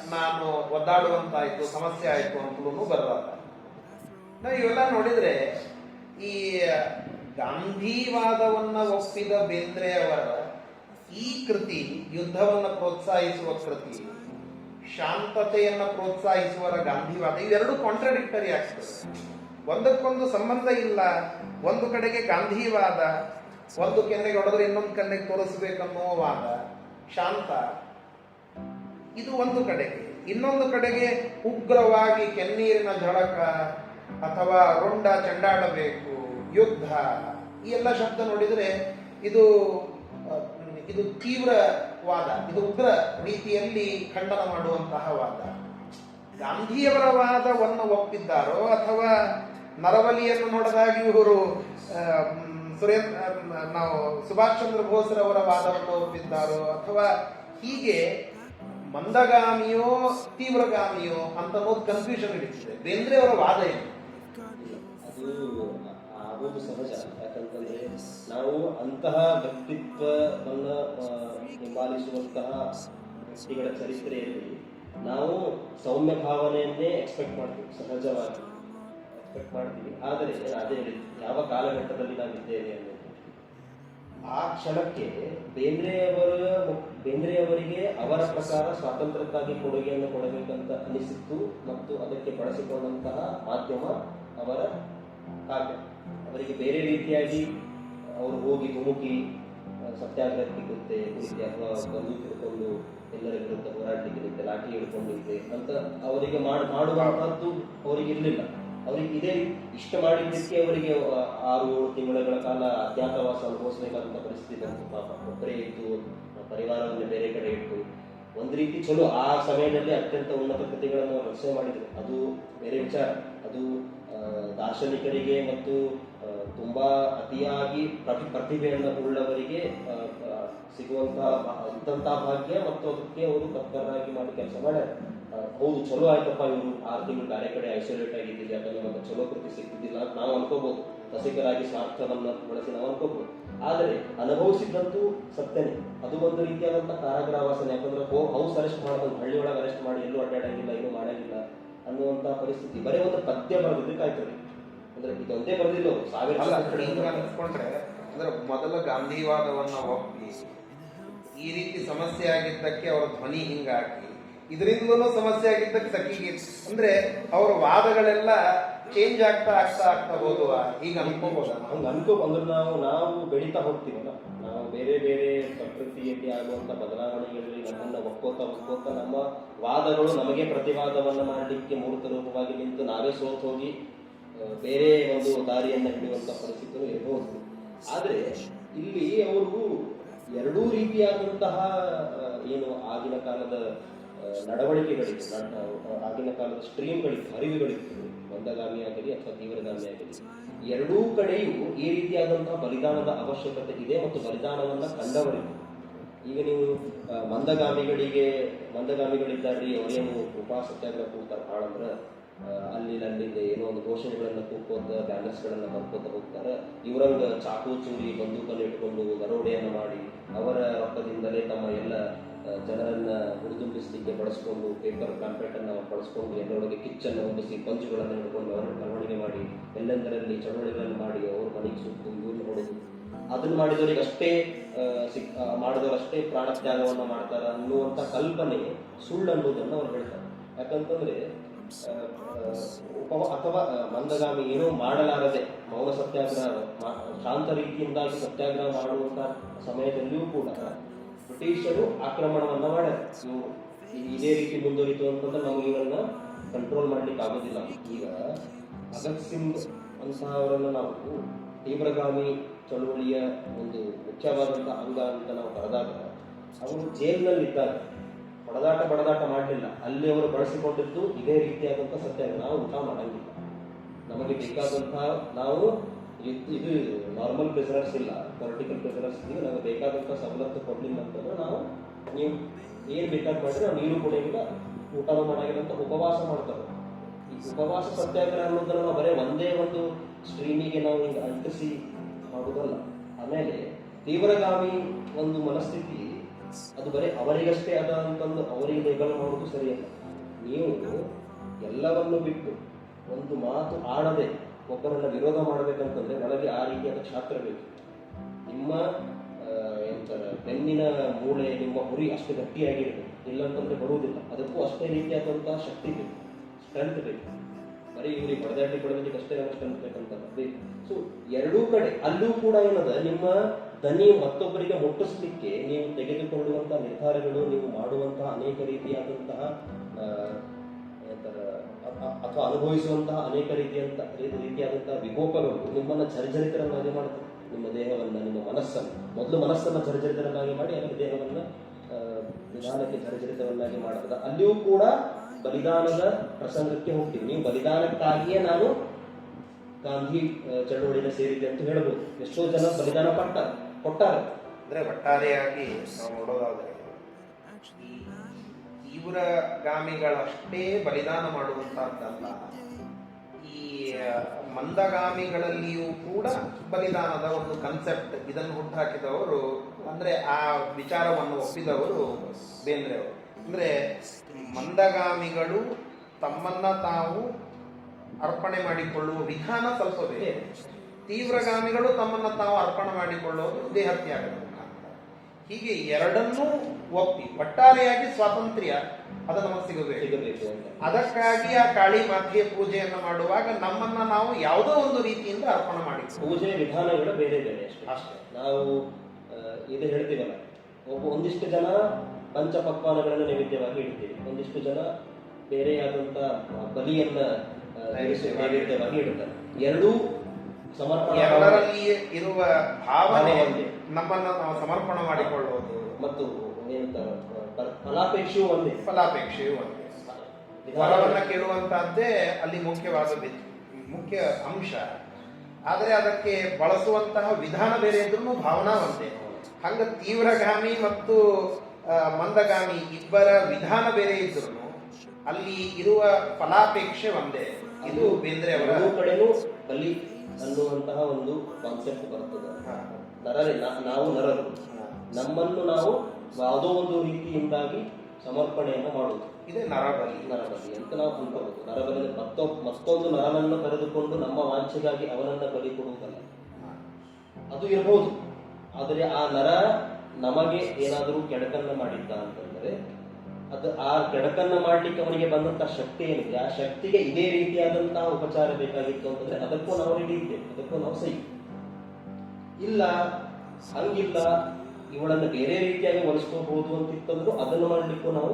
ನಾನು ಒದ್ದಾಡುವಂತಾಯ್ತು, ಸಮಸ್ಯೆ ಆಯಿತು ಅಂತಲೂ ಬರಲಾರ ನಾವು ಇವೆಲ್ಲ ನೋಡಿದ್ರೆ ಈ ಗಾಂಧಿವಾದವನ್ನ ಒಪ್ಪಿದ ಬೇಂದ್ರೆ ಅವರ ಈ ಕೃತಿ, ಯುದ್ಧವನ್ನ ಪ್ರೋತ್ಸಾಹಿಸುವ ಕೃತಿ, ಶಾಂತತೆಯನ್ನ ಪ್ರೋತ್ಸಾಹಿಸುವರ ಗಾಂಧಿವಾದ, ಇವೆರಡು ಕಾಂಟ್ರಡಿಕ್ಟರಿ ಆಗ್ತದೆ. ಒಂದಕ್ಕೊಂದು ಸಂಬಂಧ ಇಲ್ಲ, ಒಂದು ಕಡೆಗೆ ಗಾಂಧಿವಾದ, ಒಂದು ಕೆನ್ನೆಗೆ ಹೊಡೆದ್ರೆ ಇನ್ನೊಂದು ಕೆನ್ನೆಗೆ ತೋರಿಸ್ಬೇಕನ್ನೋ ವಾದ, ಶಾಂತ ಇದು ಒಂದು ಕಡೆ ಇನ್ನೊಂದು ಕಡೆಗೆ ಉಗ್ರವಾಗಿ ಕೆನ್ನೀರಿನ ಝಳಕ ಅಥವಾ ರೊಂಡ ಚಂಡಾಡಬೇಕು, ಯುದ್ಧ. ಈ ಎಲ್ಲ ಶಬ್ದ ನೋಡಿದರೆ ಇದು ಇದು ತೀವ್ರವಾದ, ಇದು ಉಗ್ರ ರೀತಿಯಲ್ಲಿ ಖಂಡನ ಮಾಡುವಂತಹ ವಾದ. ಗಾಂಧಿಯವರ ವಾದವನ್ನು ಒಪ್ಪಿದ್ದಾರೋ ಅಥವಾ ನರವಲಿಯನ್ನು ನೋಡಿದಾಗ ಇವರು ಸುರೇಂದ್ರ ನಾವು ಸುಭಾಷ್ ಚಂದ್ರ ಬೋಸ್ರವರ ವಾದವನ್ನು ಒಪ್ಪಿದ್ದಾರೋ ಅಥವಾ ಹೀಗೆ ಮಂದಗಾಮಿಯೋ, ತೀವ್ರಗಾಮಿಯೋ ಅಂತ ಅನ್ನೋದು ಕನ್ಫ್ಯೂಷನ್ ಹಿಡಿತಿದೆ ಬೇಂದ್ರೆ ಅವರ ವಾದ ಏನು? ಆಗೋದು ಸಹಜ. ಯಾಕಂತಂದ್ರೆ ನಾವು ಅಂತಹ ವ್ಯಕ್ತಿತ್ವವನ್ನು ಹಿಂಬಾಲಿಸುವಂತಹ ವ್ಯಕ್ತಿಗಳ ಚರಿತ್ರೆಯಲ್ಲಿ ನಾವು ಸೌಮ್ಯ ಭಾವನೆಯನ್ನೇ ಎಕ್ಸ್ಪೆಕ್ಟ್ ಮಾಡ್ತೀವಿ, ಸಹಜವಾಗಿ. ಎಕ್ಸ್ಪೆಕ್ಟ್ ಮಾಡ್ತೀವಿ. ಆದರೆ, ಅದೇ ಯಾವ ಕಾಲಘಟ್ಟದಲ್ಲಿ ನಾವು ಇದ್ದೇವೆ ಅನ್ನೋದು. ಆ ಕ್ಷಣಕ್ಕೆ ಬೇಂದ್ರೆಯವರ, ಬೇಂದ್ರೆಯವರಿಗೆ ಅವರ ಪ್ರಕಾರ ಸ್ವಾತಂತ್ರ್ಯಕ್ಕಾಗಿ ಕೊಡುಗೆಯನ್ನು ಕೊಡಬೇಕಂತ ಅನಿಸಿತ್ತು ಮತ್ತು ಅದಕ್ಕೆ ಬಳಸಿಕೊಂಡಂತಹ ಮಾಧ್ಯಮ ಅವರ ಕಾವ್ಯ. ಅವರಿಗೆ ಬೇರೆ ರೀತಿಯಾಗಿ ಅವರು ಹೋಗಿ ಧುಮುಕಿ ಸತ್ಯಾಗ್ರಹಕ್ಕೆ ಗೊತ್ತೇ ಕುರಿತೆ ಅಥವಾ ಬಂದು ಹಿಡ್ಕೊಂಡು ಎಲ್ಲರ ವಿರುದ್ಧ ಹೋರಾಡಲಿಕ್ಕೆ ಲಾಠಿ ಹಿಡ್ಕೊಂಡು ನಿಂತೆ ಅಂತ ಅವರಿಗೆ ಮಾಡುವಂತದ್ದು ಅವರಿಗೆ ಇರಲಿಲ್ಲ. ಅವರಿಗೆ ಇದೇ ಇಷ್ಟ ಮಾಡಿದ್ದಕ್ಕೆ ಅವರಿಗೆ ಆರು, ಏಳು ತಿಂಗಳ ಕಾಲ ಅಜ್ಞಾತವಾಸ ಅನುಭವಿಸಬೇಕಾದಂತ ಪರಿಸ್ಥಿತಿ ಬಂತು. ಪಾಪ ಒಬ್ಬರೇ ಇತ್ತು ಪರಿವಾರವನ್ನು ಬೇರೆ ಕಡೆ ಇಟ್ಟು, ಒಂದು ರೀತಿ ಚಲೋ ಆ ಸಮಯದಲ್ಲಿ ಅತ್ಯಂತ ಉನ್ನತ ಕೃತಿಗಳನ್ನು ರಚನೆ ಮಾಡಿದ್ರು. ಅದು ಬೇರೆ ವಿಚಾರ. ಅದು ದಾರ್ಶನಿಕರಿಗೆ ಮತ್ತು ತುಂಬಾ ಅತಿಯಾಗಿ ಪ್ರತಿ, ಪ್ರತಿಭೆಯನ್ನು ಉಳ್ಳವರಿಗೆ ಸಿಗುವಂತಹ ಇದ್ದಂತಹ ಭಾಗ್ಯ ಮತ್ತು ಅದಕ್ಕೆ ಅವರು ತತ್ಪರರಾಗಿ ಮಾಡಿ ಕೆಲಸ ಮಾಡ್ಯಾರ. ಹೌದು ಚಲೋ ಆಯ್ತಪ್ಪ ಇವರು. ಆರು ತಿಂಗಳು ಬೇರೆ ಕಡೆ ಐಸೋಲೇಟ್ ಆಗಿದ್ದೀವಿ ಯಾಕಂದ್ರೆ ನಮಗೆ ಚಲೋ ಕೃತಿ ಸಿಗ್ತಿದ್ದಿಲ್ಲ ಅಂತ ನಾವು ಅನ್ಕೋಬಹುದು ರಸಿಕರಾಗಿ ಸ್ವಾರ್ಥವನ್ನ ಬಳಸಿ ನಾವು ಅನ್ಕೋಬಹುದು ಆದರೆ ಅನುಭವಿಸಿದ್ದಂತೂ ಸತ್ಯನೇ. ಅದು ಒಂದು ರೀತಿಯಾದಂತಹ ಕಾರಾಗೃಹವಾಸನೆ ಯಾಕಂದ್ರೆ ಹೋ ಹೌಸ್ ಅರೆಸ್ಟ್ ಮಾಡೋದು ಹಳ್ಳಿ ಒಳಗೆ ಅರೆಸ್ಟ್ ಮಾಡಿ ಎಲ್ಲೂ ಅಡ್ಡಾಡಂಗಿಲ್ಲ ಏನು ಮಾಡಂಗಿಲ್ಲ ಅನ್ನುವಂತಹ ಪರಿಸ್ಥಿತಿ. ಬರೀ ಒಂದು ಪದ್ಯ ಬರೆದಿದ್ದಕ್ಕೆ ಆಯ್ತದೆ. ಅಂದ್ರೆ ಇದೊಂದೇ ಬರೆದಿಲ್ಲ ಸಾವಿರ. ಅಂದ್ರೆ ಮೊದಲ ಗಾಂಧಿವಾದವನ್ನ ಒಪ್ಪಿ ಈ ರೀತಿ ಸಮಸ್ಯೆ ಆಗಿದ್ದಕ್ಕೆ ಅವರ ಧ್ವನಿ ಹಿಂಗಾಗಿ ಇದರಿಂದಲೂ ಸಮಸ್ಯೆ ಆಗಿದ್ದಕ್ಕೆ ಸಖಿಗೆ. ಅಂದ್ರೆ ಅವರ ವಾದಗಳೆಲ್ಲ ಚೇಂಜ್ ಆಗ್ತಾ ಆಗ್ತಾ ಆಗ್ತಾ ಹೋದುವ. ಈಗ ಅನ್ಕೋಬಹುದು ಹಂಗ ಅನ್ಕೋ ಅಂದ್ರೆ ನಾವು ನಾವು ಬೆಳೀತಾ ಹೋಗ್ತೀವಲ್ಲ. ನಾವು ಬೇರೆ ಬೇರೆ ಪ್ರಕೃತಿಯಲ್ಲಿ ಆಗುವಂತ ಬದಲಾವಣೆಗಳಲ್ಲಿ ನಮ್ಮನ್ನ ಒಕ್ಕೋತಾ ಒಕ್ಕೋತ ನಮ್ಮ ವಾದಗಳು ನಮಗೆ ಪ್ರತಿವಾದವನ್ನು ಮಾಡಲಿಕ್ಕೆ ಮೂರ್ತ ರೂಪವಾಗಿ ನಿಂತು ನಾವೇ ಸೋತ್ ಹೋಗಿ ಬೇರೆ ಒಂದು ದಾರಿಯನ್ನ ಹಿಡಿಯುವಂತ ಪರಿಸ್ಥಿತಿಗಳು ಇರಬಹುದು ಆದ್ರೆ ಇಲ್ಲಿ ಅವರು ಎರಡೂ ರೀತಿಯಾದಂತಹ ಏನು ಆಗಿನ ಕಾಲದ ನಡವಳಿಕೆಗಳಿತ್ತು ಆಗಿನ ಕಾಲದ ಸ್ಟ್ರೀಮ್ಗಳಿತ್ತು ಹರಿವುಗಳಿತ್ತು ಮಂದಗಾಮಿ ಆಗಲಿ ಅಥವಾ ತೀವ್ರಗಾಮಿ ಆಗಲಿ ಎರಡೂ ಕಡೆಯೂ ಈ ರೀತಿಯಾದಂತಹ ಬಲಿದಾನದ ಅವಶ್ಯಕತೆ ಇದೆ ಮತ್ತು ಬಲಿದಾನವನ್ನ ಕಂಡವರಿದೆ ಈಗ ನೀವು ಮಂದಗಾಮಿಗಳಿಗೆ ಮಂದಗಾಮಿಗಳಿದ್ದಾರ್ರಿ ಅವರೇನು ಉಪವಾಸ ಸತ್ಯಾಗ್ರಹ ಕೂಡ್ತಾರೆ ಹಾಳಂದ್ರೆ ಅಲ್ಲಿ ಅಲ್ಲಿಂದ ಏನೋ ಒಂದು ಘೋಷಣೆಗಳನ್ನ ಕೂಗ್ಕೋತ, ಬ್ಯಾನರ್ಸ್ಗಳನ್ನ ಬರ್ಕೋತ ಹೋಗ್ತಾರೆ. ಇವರಂಗ ಚಾಕು, ಚೂರಿ, ಬಂದೂಕನ್ನು ಇಟ್ಕೊಂಡು ದರೋಡೆಯನ್ನು ಮಾಡಿ ಅವರ ರೊಕ್ಕದಿಂದಲೇ ತಮ್ಮ ಎಲ್ಲ ಜನರನ್ನ ಹುರಿದುಂಬಿಸಲಿಕ್ಕೆ ಬಳಸ್ಕೊಂಡು ಪೇಪರ್ ಕಾಂಪ್ಲೇಟ್ ಅನ್ನು ಬಳಸ್ಕೊಂಡು ಎಲ್ಲರೊಳಗೆ ಕಿಚ್ಚನ್ನು ಹೊಂದಿಸಿ ಪಂಚುಗಳನ್ನು ಹಿಡ್ಕೊಂಡು ಅವರು ಮೆರವಣಿಗೆ ಮಾಡಿ, ಎಲ್ಲೆಂದರಲ್ಲಿ ಚಳವಳಿಗಳನ್ನು ಮಾಡಿ ಅವ್ರ ಮನೆಗೆ ಸುತ್ತು ಇವ್ರನ್ನ ಹೊಡೆದು, ಅದನ್ನ ಮಾಡಿದವರಿಗೆ ಅಷ್ಟೇ ಸಿಕ್ ಮಾಡಿದವರಷ್ಟೇ ಪ್ರಾಣತ್ಯಾಗವನ್ನು ಮಾಡ್ತಾರ ಅನ್ನುವಂಥ ಕಲ್ಪನೆ ಸುಳ್ಳು ಅನ್ನೋದನ್ನ ಅವ್ರು ಹೇಳ್ತಾರೆ. ಯಾಕಂತಂದ್ರೆ ಅಥವಾ ಮಂದಗಾಮಿ ಏನೋ ಮಾಡಲಾರದೆ ಮೌನ ಸತ್ಯಾಗ್ರಹ ಶಾಂತ ರೀತಿಯಿಂದಾಗಿ ಸತ್ಯಾಗ್ರಹ ಮಾಡುವಂತ ಸಮಯದಲ್ಲಿಯೂ ಕೂಡ ಬ್ರಿಟಿಷರು ಆಕ್ರಮಣವನ್ನ ಮಾಡ್ಯಾರ ಇದೇ ರೀತಿ ಮುಂದುವರಿತು ಅಂತಂದ್ರೆ ನಾವು ಇವನ್ನ ಕಂಟ್ರೋಲ್ ಮಾಡ್ಲಿಕ್ಕೆ ಆಗೋದಿಲ್ಲ. ಈಗ ಭಗತ್ ಸಿಂಗ್ ಅಂತಹವರನ್ನು ನಾವು ತೀವ್ರಗಾಮಿ ಚಳುವಳಿಯ ಒಂದು ಮುಖ್ಯವಾದಂಥ ಅಂಗ ಅಂತ ನಾವು ಕರೆದಾಗ, ಅವರು ಜೈಲಿನಲ್ಲಿದ್ದಾಗ ಹೊಡೆದಾಟ ಬಡದಾಟ ಮಾಡಲಿಲ್ಲ. ಅಲ್ಲಿ ಅವರು ಬಳಸಿಕೊಂಡಿದ್ದು ಇದೇ ರೀತಿಯಾದಂಥ ಸತ್ಯ. ನಾವು ಊಟ ಮಾಡಂಗಿಲ್ಲ. ನಮಗೆ ಬೇಕಾದಂತಹ ನಾವು ಇದ್- ನಾರ್ಮಲ್ ಪ್ರೆಸರಸ್ ಇಲ್ಲ. ಪೊಲಿಟಿಕಲ್ ಪ್ರೆಸರಸ್ ಇದ್ದೀವಿ ನಮಗೆ ಬೇಕಾದಂಥ ಸವಲತ್ತು ಕೊಡ್ಲಿಲ್ಲ ಅಂತಂದ್ರೆ ನಾವು ನೀವು ಏನು ಬೇಕಾದ ಮಾಡಿದ್ರೆ ನಾವು ನೀರು ಕುಡಿಯೋದಿಲ್ಲ ಊಟನೂ ಮಾಡಾಗಿಲ್ಲ ಅಂತ ಉಪವಾಸ ಮಾಡ್ತಾರೆ. ಈ ಉಪವಾಸ ಸತ್ಯಾಗ್ರಹ ಅನ್ನೋದನ್ನು ನಾವು ಬರೀ ಒಂದೇ ಒಂದು ಸ್ಟ್ರೀಮಿಗೆ ನಾವು ಹಿಂಗೆ ಅಂಟಿಸಿ ಮಾಡೋದಲ್ಲ. ಆಮೇಲೆ ತೀವ್ರಗಾಮಿ ಒಂದು ಮನಸ್ಥಿತಿ, ಅದು ಬರೀ ಅವರಿಗಷ್ಟೇ ಅದ ಅಂತಂದು ಅವರಿಗೆ ಲೇಬಲ್ ಮಾಡೋದು ಸರಿಯಲ್ಲ. ನೀವು ಎಲ್ಲವನ್ನು ಬಿಟ್ಟು ಒಂದು ಮಾತು ಆಡದೆ ಒಬ್ಬರನ್ನ ವಿರೋಧ ಮಾಡಬೇಕಂತಂದ್ರೆ ನನಗೆ ಆ ರೀತಿಯಾದ ಕ್ಷಾತ್ರ ಬೇಕು. ನಿಮ್ಮ ಎಂತಾರೆ ಬೆನ್ನಿನ ಮೂಳೆ, ನಿಮ್ಮ ಹುರಿ ಅಷ್ಟು ಗಟ್ಟಿಯಾಗಿರಬೇಕು. ಇಲ್ಲಂತಂದ್ರೆ ಬರುವುದಿಲ್ಲ. ಅದಕ್ಕೂ ಅಷ್ಟೇ ರೀತಿಯಾದಂತಹ ಶಕ್ತಿ ಬೇಕು. ಸ್ಟ್ರೆಂತ್ ಬೇಕು. ಬರೀ ಇವ್ರಿಗೆ ಬಡದಾಟಿ ಕೊಡೋದಕ್ಕೆ ಅಷ್ಟೇ ಸ್ಟ್ರೆಂತ್ ಬೇಕಂತ ಬೇಕು ಸೊ ಎರಡೂ ಕಡೆ ಅಲ್ಲೂ ಕೂಡ ಏನದ, ನಿಮ್ಮ ದನಿ ಮತ್ತೊಬ್ಬರಿಗೆ ಮುಟ್ಟಿಸ್ಲಿಕ್ಕೆ ನೀವು ತೆಗೆದುಕೊಳ್ಳುವಂತಹ ನಿರ್ಧಾರಗಳು, ನೀವು ಮಾಡುವಂತಹ ಅನೇಕ ರೀತಿಯಾದಂತಹ ಅಥವಾ ಅನುಭವಿಸುವಂತಹ ಅನೇಕ ರೀತಿಯಂತ ರೀತಿ- ರೀತಿಯಾದಂತಹ ವಿಕೋಪಗಳು ನಿಮ್ಮನ್ನ ಜರ್ಜರಿತರನ್ನಾಗಿ ಮಾಡುತ್ತೆ. ನಿಮ್ಮ ದೇಹವನ್ನ, ನಿಮ್ಮ ಮನಸ್ಸನ್ನು. ಮೊದಲು ಮನಸ್ಸನ್ನ ಜರ್ಜರಿತರನ್ನಾಗಿ ಮಾಡಿ ಆಮೇಲೆ ದೇಹವನ್ನ ವಿಧಾನಕ್ಕೆ ನಿಧಾನಕ್ಕೆ ಜರ್ಜರಿತವನ್ನಾಗಿ ಮಾಡ್ತದೆ ಅಲ್ಲಿಯೂ ಕೂಡ ಬಲಿದಾನದ ಪ್ರಸಂಗಕ್ಕೆ ಹೋಗ್ತೀವಿ. ನೀವು ಬಲಿದಾನಕ್ಕಾಗಿಯೇ ನಾನು ಗಾಂಧಿ ಚಳುವಳಿನ ಸೇರಿದೆ ಅಂತ ಹೇಳಬಹುದು ಎಷ್ಟೋ ಜನ ಬಲಿದಾನ ಪಟ್ಟ ಕೊಟ್ಟಾರೆ. ಅಂದ್ರೆ ಒಟ್ಟಾರೆಯಾಗಿ ನಾವು ನೋಡೋದಾದ್ರೆ ತೀವ್ರಗಾಮಿಗಳಷ್ಟೇ ಬಲಿದಾನ ಮಾಡುವಂತಹದ್ದಲ್ಲ. ಈ ಮಂದಗಾಮಿಗಳಲ್ಲಿಯೂ ಕೂಡ ಬಲಿದಾನದ ಒಂದು ಕನ್ಸೆಪ್ಟ್ ಇದನ್ನು ಹುಟ್ಟುಹಾಕಿದವರು ಅಂದ್ರೆ ಆ ವಿಚಾರವನ್ನು ಒಪ್ಪಿದವರು ಬೇಂದ್ರೆ ಅವರು. ಅಂದ್ರೆ ಮಂದಗಾಮಿಗಳು ತಮ್ಮನ್ನ ತಾವು ಅರ್ಪಣೆ ಮಾಡಿಕೊಳ್ಳುವ ವಿಧಾನ ಸ್ವಲ್ಪ ಬೇರೆ. ತೀವ್ರಗಾಮಿಗಳು ತಮ್ಮನ್ನ ತಾವು ಅರ್ಪಣೆ ಮಾಡಿಕೊಳ್ಳೋದು ದೇಹತ್ಯಾಗ ಹೀಗೆ ಎರಡನ್ನೂ ಒಪ್ಪಿ ಒಟ್ಟಾರೆಯಾಗಿ ಸ್ವಾತಂತ್ರ್ಯ ಅದು ನಮಗೆ ಸಿಗಬೇಕು. ಅದಕ್ಕಾಗಿ ಆ ಕಾಳಿ ಮಾತೆಯ ಪೂಜೆಯನ್ನು ಮಾಡುವಾಗ ನಮ್ಮನ್ನ ನಾವು ಯಾವುದೋ ಒಂದು ರೀತಿಯಿಂದ ಅರ್ಪಣೆ ಮಾಡಿ ಪೂಜೆ ವಿಧಾನಗಳು ಬೇರೆ ಬೇರೆ ಅಷ್ಟೇ. ಅಷ್ಟೇ. ನಾವು ಇದು ಹೇಳ್ತೀವಲ್ಲ ಒಬ್ಬ ಒಂದಿಷ್ಟು ಜನ ಪಂಚಪಕ್ವಾನಗಳನ್ನು ನೈವೇದ್ಯವಾಗಿ ಇಡ್ತೀವಿ. ಒಂದಿಷ್ಟು ಜನ ಬೇರೆಯಾದಂತ ಬಲಿಯನ್ನ ನೈವೇದ್ಯವಾಗಿ ಇಡುತ್ತಾರೆ ಎರಡೂ ಸಮರ್ಪಣೆ ಇರುವ ಭಾವನೆ. ನಮ್ಮನ್ನ ನಾವು ಸಮರ್ಪಣ ಮಾಡಿಕೊಳ್ಳುವುದು. ಮತ್ತು ಫಲಾಪೇಕ್ಷೆಯೂ ಒಂದೇ. ಫಲಾಪೇಕ್ಷೆಯೂ ಒಂದೇ. ವರವನ್ನು ಕೇಳುವಂತಹದ್ದೇ ಅಲ್ಲಿ ಮುಖ್ಯವಾದ ಮುಖ್ಯ ಅಂಶ. ಆದರೆ ಅದಕ್ಕೆ ಬಳಸುವಂತಹ ವಿಧಾನ ಬೇರೆ ಇದ್ರೂ ಭಾವನಾ ಒಂದೇ. ಹಂಗ ತೀವ್ರಗಾಮಿ ಮತ್ತು ಮಂದಗಾಮಿ ಇಬ್ಬರ ವಿಧಾನ ಬೇರೆ ಇದ್ರು ಅಲ್ಲಿ ಇರುವ ಫಲಾಪೇಕ್ಷೆ ಒಂದೇ. ಇದು ಬೇಂದ್ರೆ ಅವರ ಕಡೆಯೂ ಅಲ್ಲಿ ಬಲಿ ಅನ್ನುವಂತಹ ಒಂದು ಕಾನ್ಸೆಪ್ಟ್ ಬರ್ತದೆ. ನರರೇ ನಾವು ನರರು. ನಮ್ಮನ್ನು ನಾವು ಯಾವುದೋ ಒಂದು ರೀತಿಯಿಂದಾಗಿ ಸಮರ್ಪಣೆಯನ್ನು ಮಾಡುವುದು. ಇದೇ ನರಬಲಿ. ನರಬಲಿ ಅಂತ ನಾವು ಅನ್ಕೋಬಹುದು ನರಬಲಿ ಮತ್ತೊ ಮತ್ತೊಂದು ನರನನ್ನು ಕರೆದುಕೊಂಡು ನಮ್ಮ ವಾಂಛೆಗಾಗಿ ಅವರನ್ನು ಬಲಿ ಕೊಡುವುದಲ್ಲ ಅದು ಇರಬಹುದು ಆದರೆ ಆ ನರ ನಮಗೆ ಏನಾದರೂ ಕೆಡಕನ್ನ ಮಾಡಿದ್ದ ಅಂತಂದ್ರೆ ಅದು ಆ ಕೆಡಕನ್ನ ಮಾಡಲಿಕ್ಕೆ ಅವನಿಗೆ ಬಂದಂತಹ ಶಕ್ತಿ ಏನಿದೆ? ಆ ಶಕ್ತಿಗೆ ಇದೇ ರೀತಿಯಾದಂತಹ ಉಪಚಾರ ಬೇಕಾಗಿತ್ತು ಅಂತಂದ್ರೆ ಅದಕ್ಕೂ ನಾವು ರೆಡಿ ಇದ್ದೇವೆ ಅದಕ್ಕೂ ನಾವು ಸಹಿ. ಇಲ್ಲ, ಹಂಗಿಲ್ಲ, ಇವಳನ್ನು ಬೇರೆ ರೀತಿಯಾಗಿ ಒಲಿಸ್ಕೋಬಹುದು ಅಂತಿತ್ತಂದ್ರೂ ಅದನ್ನು ಮಾಡಲಿಕ್ಕೂ ನಾವು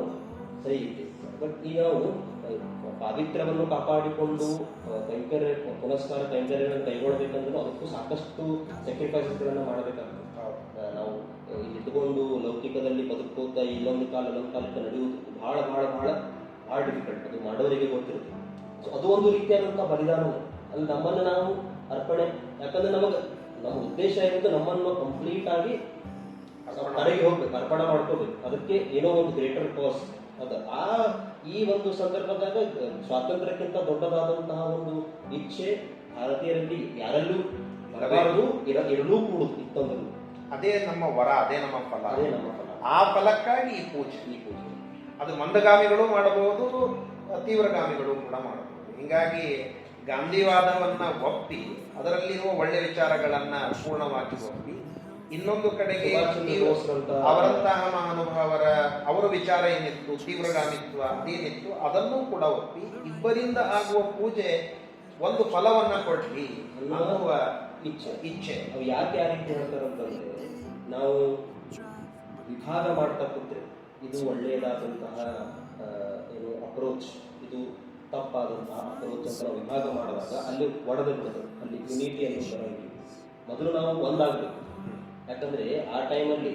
ಸರಿ ಇದ್ದೇವೆ ಬಟ್ ಈ ನಾವು ಪಾವಿತ್ರ್ಯವನ್ನು ಕಾಪಾಡಿಕೊಂಡು ಕೈಂಕರ್ಯ, ಪುನಸ್ಕಾರ, ಕೈಂಕರ್ಯಗಳನ್ನು ಕೈಗೊಳ್ಳಬೇಕಂದ್ರೆ ಅದಕ್ಕೂ ಸಾಕಷ್ಟು ಸ್ಯಾಕ್ರಿಫೈಸಸ್ಗಳನ್ನು ಮಾಡಬೇಕಾಗ್ತದೆ. ನಾವು ಇಟ್ಕೊಂಡು ಲೌಕಿಕದಲ್ಲಿ ಬದುಕೋತಾ ಇಲ್ಲೊಂದು ಕಾಲ, ಇಲ್ಲೊಂದು ಕಾಲಕ್ಕೆ ನಡೆಯುವುದು ಬಹಳ ಬಹಳ ಬಹಳ ಬಹಳ ಡಿಫಿಕಲ್ಟ್ ಅದು ಮಾಡೋರಿಗೆ ಗೊತ್ತಿರುತ್ತೆ. ಸೊ ಅದು ಒಂದು ರೀತಿಯಾದಂಥ ಬಲಿದಾನ ಅಲ್ಲಿ ನಮ್ಮನ್ನು ನಾವು ಅರ್ಪಣೆ, ಯಾಕಂದ್ರೆ ನಮಗೆ ನಮ್ಮ ಉದ್ದೇಶ ಏನಿದೆ ನಮ್ಮನ್ನು ಕಂಪ್ಲೀಟ್ ಆಗಿ ಕಡೆಗೆ ಹೋಗ್ಬೇಕು ಅರ್ಪಣೆ ಮಾಡ್ಕೋಬೇಕು. ಅದಕ್ಕೆ ಏನೋ ಒಂದು ಗ್ರೇಟರ್ ಕಾಸ್ ಅದ ಆ ಈ ಒಂದು ಸಂದರ್ಭದಾಗ ಸ್ವಾತಂತ್ರ್ಯಕ್ಕಿಂತ ದೊಡ್ಡದಾದಂತಹ ಒಂದು ಇಚ್ಛೆ ಭಾರತೀಯರಲ್ಲಿ ಯಾರಲ್ಲೂ ಬರಬಾರದು ಇರ ಕೂಡ ಇತ್ತಂದ್ರು ಅದೇ ನಮ್ಮ ವರ ಅದೇ ನಮ್ಮ ಫಲ. ಅದೇ ನಮ್ಮ ಫಲ. ಆ ಫಲಕ್ಕಾಗಿ ಈ ಪೂಜೆ ಈ ಪೂಜೆ. ಅದು ಮಂದಗಾಮಿಗಳು ಮಾಡಬಹುದು ತೀವ್ರಗಾಮಿಗಳು ಕೂಡ ಮಾಡಬಹುದು. ಹಿಂಗಾಗಿ ಗಾಂಧಿವಾದವನ್ನ ಒಪ್ಪಿ ಅದರಲ್ಲಿರುವ ಒಳ್ಳೆ ವಿಚಾರಗಳನ್ನ ಪೂರ್ಣವಾಗಿ ಒಪ್ಪಿ ಇನ್ನೊಂದು ಕಡೆಗೆ ಅವರಂತಹ ಮಹಾನುಭಾವರ ಅವರ ವಿಚಾರ ಏನಿತ್ತು ತೀವ್ರಗಾಮಿತ್ವ ಅದೇನಿತ್ತು ಅದನ್ನು ಕೂಡ ಒಪ್ಪಿ ಇಬ್ಬರಿಂದ ಆಗುವ ಪೂಜೆ ಒಂದು ಫಲವನ್ನ ಕೊಡ್ಲಿ ಅನ್ನುವ ಇಚ್ಛೆ. ಇಚ್ಛೆ. ನಾವು ಯಾಕೆ ಆ ರೀತಿ ಹೇಳ್ತಾರೆ ಅಂತಂದ್ರೆ ನಾವು ವಿಭಾಗ ಮಾಡ್ತಾ ಕೂತ್ರೆ ಇದು ಒಳ್ಳೆಯದಾದಂತಹ ಏನು ಅಪ್ರೋಚ್ ಇದು ತಪ್ಪಾದಂತಹ ಅಂತ ವಿಭಾಗ ಮಾಡಿದಾಗ ಅಲ್ಲಿ ಒಡೆದು ಬಿಡೋದು ಅಲ್ಲಿ ಯುನಿಟಿ ಅನ್ನೋ ಬರೋಂಗಿಲ್ಲ ಮೊದಲು ನಾವು ಒಂದಾಗಬೇಕು. ಯಾಕಂದ್ರೆ ಆ ಟೈಮಲ್ಲಿ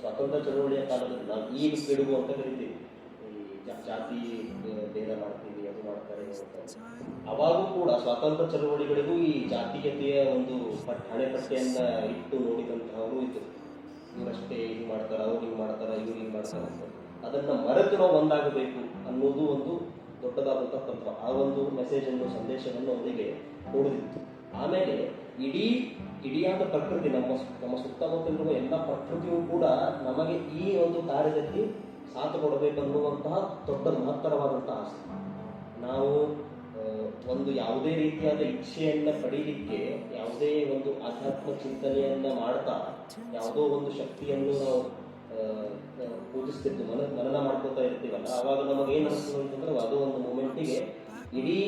ಸ್ವಾತಂತ್ರ್ಯ ಚಳವಳಿಯ ಕಾಲದಲ್ಲಿ ನಾವು ಈಗ ಕೆಡುಗು ಅಂತ ಕರಿತೀವಿ. ಈ ಜಾತಿ ಭೇದ ಮಾಡ್ತೀವಿ, ಅದು ಮಾಡ್ತಾರೆ. ಅವಾಗೂ ಕೂಡ ಸ್ವಾತಂತ್ರ್ಯ ಚಳವಳಿಗಳಿಗೂ ಈ ಜಾತೀಯತೆಯ ಒಂದು ಪಟ್ ಹಣೆಪಟ್ಟೆಯನ್ನ ಇಟ್ಟು ನೋಡಿದಂತಹವರು ಇದ್ದರು ಇವರಷ್ಟೇ ಇದು ಮಾಡ್ತಾರ, ಅವ್ರು ಹಿಂಗ್ ಮಾಡ್ತಾರ, ಇವ್ರು ಹಿಂಗೆ ಮಾಡ್ತಾರ ಅಂತ. ಅದನ್ನ ಮರೆತು ನಾವು ಒಂದಾಗಬೇಕು ಅನ್ನೋದು ಒಂದು ದೊಡ್ಡದಾದಂತಹ ತಂತ್ರ. ಆ ಒಂದು ಮೆಸೇಜ್ ಅನ್ನು, ಸಂದೇಶವನ್ನು ಅವರಿಗೆ ಕೊಡುತ್ತಿತ್ತು. ಆಮೇಲೆ ಇಡೀ, ಇಡಿಯಾದ ಪ್ರಕೃತಿ, ನಮ್ಮ ನಮ್ಮ ಸುತ್ತಮುತ್ತಲಿರುವ ಎಲ್ಲ ಪ್ರಕೃತಿಯೂ ಕೂಡ ನಮಗೆ ಈ ಒಂದು ಕಾರ್ಯದಲ್ಲಿ ಸಾಥ್ ಕೊಡಬೇಕನ್ನುವಂತಹ ದೊಡ್ಡ ಮಹತ್ತರವಾದಂತಹ ಆಸೆ. ನಾವು ಒಂದು ಯಾವುದೇ ರೀತಿಯಾದ ಇಚ್ಛೆಯನ್ನ ಪಡೀಲಿಕ್ಕೆ, ಯಾವುದೇ ಒಂದು ಆಧ್ಯಾತ್ಮ ಚಿಂತನೆಯನ್ನ ಮಾಡ್ತಾ, ಯಾವುದೋ ಒಂದು ಶಕ್ತಿಯನ್ನು ನಾವು ಪೂಜಿಸ್ತಿದ್ದು ಮನ, ಮನನ ಮಾಡ್ಕೋತಾ ಇರ್ತೀವಲ್ಲ ಆವಾಗ ನಮಗೆ ಏನು ಅನಿಸ್ತದೆ ಅಂತಂದ್ರೆ ಅದು ಒಂದು ಮೂಮೆಂಟಿಗೆ ಇಡೀ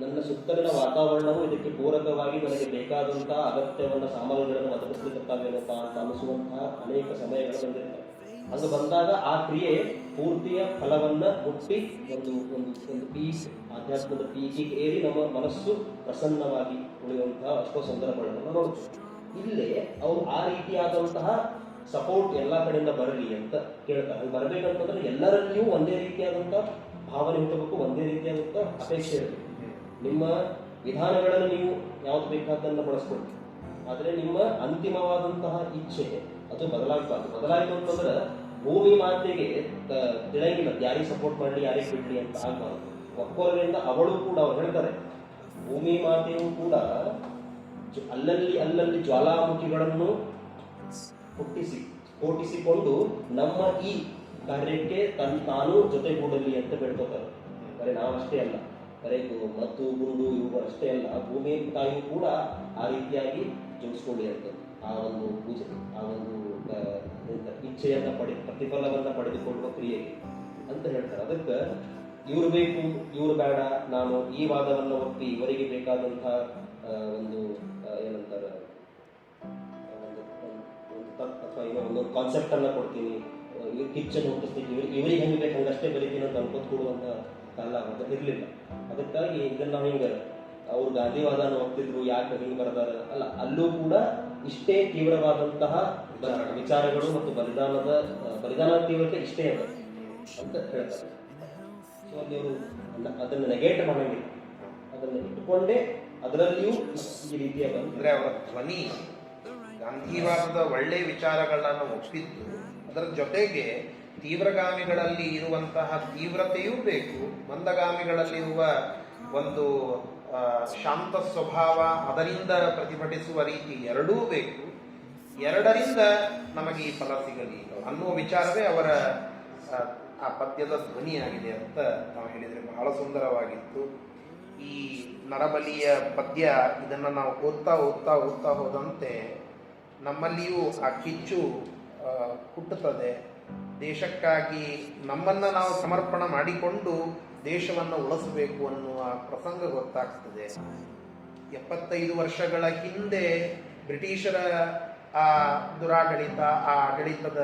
ನನ್ನ ಸುತ್ತಲಿನ ವಾತಾವರಣವು ಇದಕ್ಕೆ ಪೂರಕವಾಗಿ ನನಗೆ ಬೇಕಾದಂತಹ ಅಗತ್ಯವನ್ನ, ಸಾಮಗ್ರಿಗಳನ್ನು ಒದಗಿಸ್ಲಿಕ್ಕಾಗೇನಪ್ಪ ಅಂತ ಅನಿಸುವಂತಹ ಅನೇಕ ಸಮಯಗಳು ಬಂದಿರ್ತವೆ. ಅದು ಬಂದಾಗ ಆ ಕ್ರಿಯೆ ಪೂರ್ತಿಯ ಫಲವನ್ನ ಮುಟ್ಟಿ ಒಂದು ಒಂದು ಒಂದು ಪೀಸ್ ಆಧ್ಯಾತ್ಮದ ಪೀಜಿಗೆ ಏರಿ ನಮ್ಮ ಮನಸ್ಸು ಪ್ರಸನ್ನವಾಗಿ ಉಳಿಯುವಂತಹ ಅಷ್ಟೋ ಸಂದರ್ಭಗಳನ್ನು ನೋಡುತ್ತೆ ಇಲ್ಲೇ ಅವರು ಆ ರೀತಿಯಾದಂತಹ ಸಪೋರ್ಟ್ ಎಲ್ಲ ಕಡೆಯಿಂದ ಬರಲಿ ಅಂತ ಕೇಳ್ತಾರೆ. ಹಂಗೆ ಬರಬೇಕಂತಂದ್ರೆ ಎಲ್ಲರಲ್ಲಿಯೂ ಒಂದೇ ರೀತಿಯಾದಂಥ ಭಾವನೆ ಹುಟ್ಟಬೇಕು, ಒಂದೇ ರೀತಿಯಾದಂಥ ಅಪೇಕ್ಷೆ ಇರಬೇಕು. ನಿಮ್ಮ ವಿಧಾನಗಳನ್ನು ನೀವು ಯಾವ್ದು ಬೇಕಾದ್ದನ್ನು ಬಳಸ್ಕೊಳ್ತೀವಿ ಆದರೆ ನಿಮ್ಮ ಅಂತಿಮವಾದಂತಹ ಇಚ್ಛೆ ಅದು ಬದಲಾಗಬಾರ್ದು. ಬದಲಾಯಿತು ಅಂತಂದ್ರೆ ಭೂಮಿ ಮಾತೆಗೆ, ತ- ತಿಳಿಯಂಗಿಲ್ಲ ಯಾರಿಗೆ ಸಪೋರ್ಟ್ ಮಾಡಲಿ, ಯಾರಿಗೆ ಬಿಡ್ಲಿ ಅಂತ ಆಗಬಾರ್ದು. ಒಕ್ಕೋರರಿಂದ ಅವಳು ಕೂಡ ಅವ್ರು ಹೇಳ್ತಾರೆ. ಭೂಮಿ ಮಾತೆಯೂ ಕೂಡ ಅಲ್ಲಲ್ಲಿ ಅಲ್ಲಲ್ಲಿ ಜ್ವಾಲಾಮುಖಿಗಳನ್ನು ಹುಟ್ಟಿಸಿ. ಸ್ಫೋಟಿಸಿಕೊಂಡು ನಮ್ಮ ಈ ಕಾರ್ಯಕ್ಕೆ ತನ್ ತಾನು ಜೊತೆಗೂಡಲಿ ಅಂತ ಬೇಡ್ಕೋತಾರೆ. ಬರೀ ನಾವಷ್ಟೇ ಅಲ್ಲ, ಬರೀ ಮತ್ತು ಗುಂಡು ಇವುಗಳು ಅಷ್ಟೇ ಅಲ್ಲ ಭೂಮಿ ತಾಯಿ ಕೂಡ ಆ ರೀತಿಯಾಗಿ ಜೋಡಿಸ್ಕೊಳ್ಳಿ ಅಂತ ಆ ಒಂದು ಪೂಜೆ, ಆ ಒಂದು ಇಚ್ಛೆಯನ್ನ ಪಡೆ, ಪ್ರತಿಫಲವನ್ನ ಪಡೆದುಕೊಳ್ಳುವ ಕ್ರಿಯೆ ಅಂತ ಹೇಳ್ತಾರೆ. ಅದಕ್ಕೆ ಇವ್ರು ಬೇಕು, ಇವ್ರು ಬೇಡ, ನಾನು ಈ ವಾದವನ್ನು ಒಪ್ಪಿ, ಇವರಿಗೆ ಬೇಕಾದಂತಹ ಒಂದು ಅಥವಾ ಒಂದು ಕಾನ್ಸೆಪ್ಟನ್ನು ಕೊಡ್ತೀನಿ. ಕಿಚನ್ ಹುಟ್ಟಿಸ್ತೀನಿ ಇವ್ರು, ಇವ್ರಿಗೆ ಹೆಂಗೆ ಬೇಕು ಹಂಗಷ್ಟೇ ಬರೀತೀನಿ ಅಂತ ಅನ್ಕೋತ ಕೊಡುವಂಥ ಕಾಲ ಅದು ಇರಲಿಲ್ಲ. ಅದಕ್ಕಾಗಿ ಇದನ್ನ ನಾವು ಹಿಂಗೆ ಅವ್ರು ಗಾಂಧಿವಾದನ ಹೋಗ್ತಿದ್ರು ಯಾಕೆ ಹಿಂಗೆ ಬರ್ದಾರ ಅಲ್ಲ, ಅಲ್ಲೂ ಕೂಡ ಇಷ್ಟೇ ತೀವ್ರವಾದಂತಹ ವಿಚಾರಗಳು ಮತ್ತು ಬಲಿದಾನದ ಬಲಿದಾನ ತೀವ್ರತೆ ಇಷ್ಟೇ ಅದ ಅಂತ ಹೇಳ್ತಾರೆ. ಸೊ ಅಲ್ಲಿ ಅದನ್ನ ನೆಗೆಟ್ ಮಾಡಂಗಿಲ್ಲ ಅದನ್ನು ಇಟ್ಕೊಂಡೇ ಅದರಲ್ಲಿಯೂ ಈ ರೀತಿಯ ಬಂದ್ರೆ ಅವರ ಧ್ವನಿ ಗಾಂಧಿವಾದದ ಒಳ್ಳೆ ವಿಚಾರಗಳನ್ನು ಒಪ್ಪಿದ್ದು ಅದರ ಜೊತೆಗೆ ತೀವ್ರಗಾಮಿಗಳಲ್ಲಿ ಇರುವಂತಹ ತೀವ್ರತೆಯೂ ಬೇಕು ಮಂದಗಾಮಿಗಳಲ್ಲಿರುವ ಒಂದು ಶಾಂತ ಸ್ವಭಾವ ಅದರಿಂದ ಪ್ರತಿಭಟಿಸುವ ರೀತಿ ಎರಡೂ ಬೇಕು. ಎರಡರಿಂದ ನಮಗೆ ಈ ಫಲ ಸಿಗಲಿ ಅನ್ನುವ ವಿಚಾರವೇ ಅವರ ಆ, ಪದ್ಯದ ಧ್ವನಿಯಾಗಿದೆ ಅಂತ ನಾವು ಹೇಳಿದರೆ ಬಹಳ ಸುಂದರವಾಗಿತ್ತು. ಈ ನರಬಲಿಯ ಪದ್ಯ ಇದನ್ನು ನಾವು ಓದ್ತಾ ಓದ್ತಾ ಓದ್ತಾ ಹೋದಂತೆ ನಮ್ಮಲ್ಲಿಯೂ ಆ ಕಿಚ್ಚು ಹುಟ್ಟುತ್ತದೆ. ದೇಶಕ್ಕಾಗಿ ನಮ್ಮನ್ನು ನಾವು ಸಮರ್ಪಣ ಮಾಡಿಕೊಂಡು ದೇಶವನ್ನು ಉಳಿಸಬೇಕು ಅನ್ನುವ ಪ್ರಸಂಗ ಗೊತ್ತಾಗ್ತದೆ. ಎಪ್ಪತ್ತೈದು ವರ್ಷಗಳ ಹಿಂದೆ ಬ್ರಿಟಿಷರ, ಆ, ದುರಾಡಳಿತ, ಆ ಆಡಳಿತದ